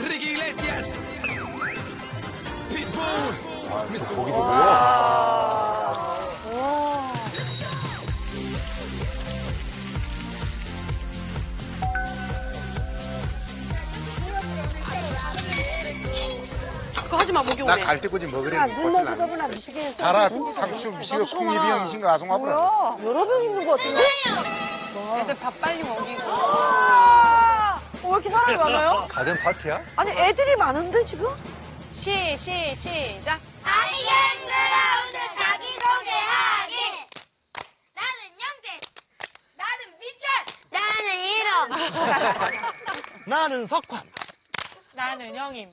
Enrique Iglesias. Pitbull. 고기도 구워. 그거 하지 마, 목이 나 오래. 갈대꼬지 먹으래. 야, 눈 넣어보나 미치겠어. 달아 상추 미시고 콩이병이신 거 아송 앞으로. 뭐야? 여러 명 있는 것 같은데? 애들 밥 빨리 먹이고. 아, 어, 왜 이렇게 사람이 많아요? 가든 파티야? 아니, 애들이 많은데, 지금? 시, 시, 시작. 아이엠 그라운드 자기소개하기 나는 영재 나는 미천 나는 히로 나는 석환. 나는 영임.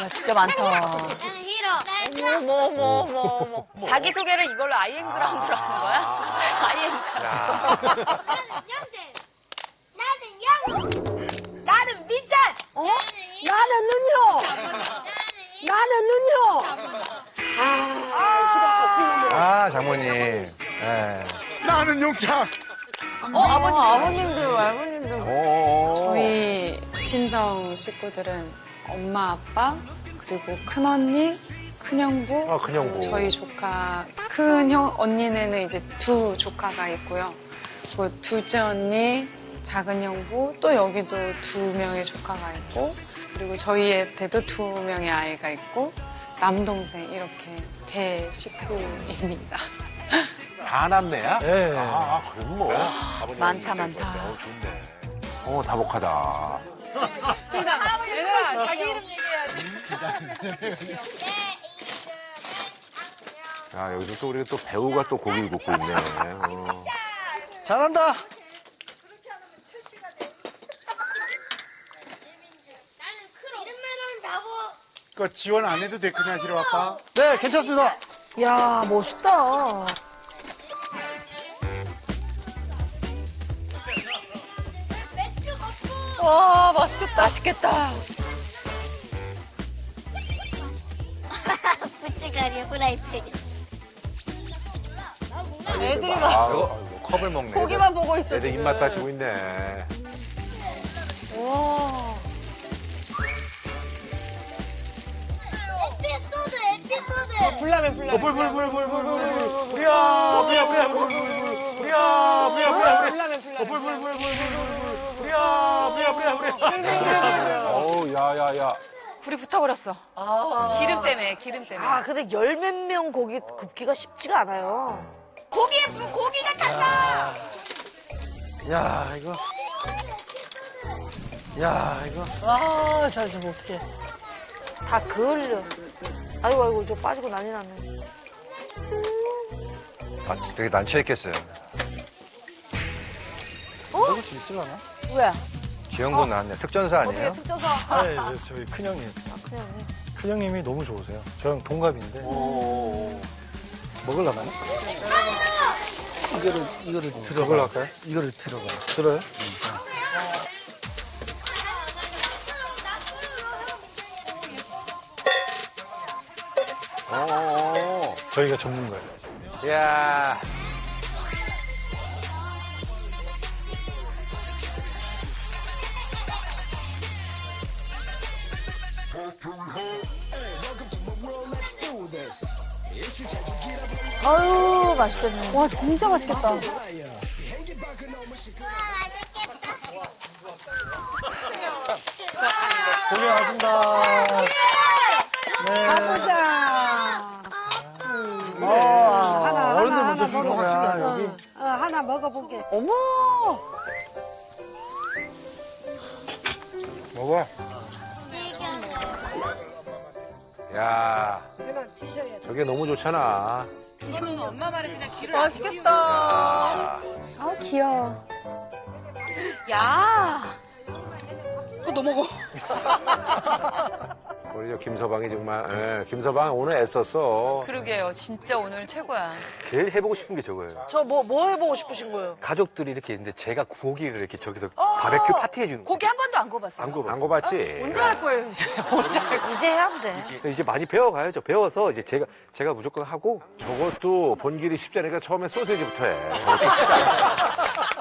야, 진짜 많다. 나는 히로 어머. 자기소개를 이걸로 아이엠 그라운드로 하는 거야? 아이엠 그라운드. 나는 영재 나는 미천 어? 나는 눈요! 나는 눈요! 아, 기라파 승리. 아, 장모님. 예. 나는 용창. 어, 아버님, 아버님들, 할머님들. 오. 저희 친정 식구들은 엄마, 아빠, 그리고 큰언니, 큰형부, 아, 큰형부. 저희 조카, 큰형 언니네는 이제 두 조카가 있고요. 그 둘째 언니, 작은 형부, 또 여기도 두 명의 조카가 있고, 그리고 저희한테도 두 명의 아이가 있고, 남동생 이렇게 대식구입니다. 사남매야? 예. 아, 그럼 뭐. 많다, 많다. 어, 좋네. 어, 다복하다. 얘들아, 자기 이름 얘기해야지. 야, 여기서 또 우리가 또 배우가 또 고기를 굽고 있네. 어. 잘한다. 나는 크로 이름만은 바보 그 지원 안 해도 돼 그냥 히로 아빠. 네, 괜찮습니다. 야, 멋있다. 맥주 와, 맛있겠다. 맛있겠다. 부찌가리 후라이팬 애들이 아, 막 아이고, 컵을 먹네. 고기만 보고 있어. 애들 지금. 입맛 따시고 있네. 와. 불라면 불라면. 불불불불불불불. 우리야 우리야 우리야 불불불불. 우리야 우리야 우리야 우리야. 불라면 불라면. 불불불불불불. 우리야 우리야 우리야 우리야. 어우, 야, 야, 야. 불이 붙어버렸어. 아. 기름 때문에, 기름 때문에. 아, 근데 열 몇 명 고기 굽기가 쉽지가 않아요. 고기에 불 고기가 탔다 야, 이거. 야, 이거. 아, 잘 좀 어떡해. 다 그을려. 아이고, 아이고, 저 빠지고 난리 났네. 아, 되게 난처했겠어요. 먹을 수 있으려나? 왜? 지영군 나왔네. 특전사 어떻게 아니에요? 특전사. 아, 예, 예, 저희 큰형님. 아, 그냥. 큰형님이 너무 좋으세요. 저랑 동갑인데. 오. 먹으려나요? 이거를, 이거를 들어가. 그걸로 할까요? 이거를 들어가. 들어요? 오. 저희가 전문가예요. 야. 아유, 맛있겠네. 와, 진짜 맛있겠다. 고생하신다. 네. 가보자. 어, 하나, 어른들 하나, 먼저 하나 주는 먹어. 거야, 여기. 어, 하나 먹어볼게. 어머! 먹어. 야. 저게 너무 좋잖아. 엄마 말에 그냥 기를 맛있겠다. 야. 아, 귀여워. 야. 그거 너 먹어. 우리 저 김서방이 정말, 예, 김서방 오늘 애썼어. 그러게요. 진짜 오늘 최고야. 제일 해보고 싶은 게 저거예요. 저 뭐, 뭐 해보고 싶으신 거예요? 가족들이 이렇게 있는데 제가 구호기를 이렇게 저기서 어. 바베큐 파티 해주는 거. 고기 한 번도 안 구워봤어요. 안. 안 거봤지? 언제 할 거예요, 이제? 이제 해야 돼. 이제 많이 배워가야죠. 배워서 이제 제가 제가 무조건 하고 저것도 본길이 쉽지 않으니까 처음에 소세지부터 해. 저것도 쉽지 않아.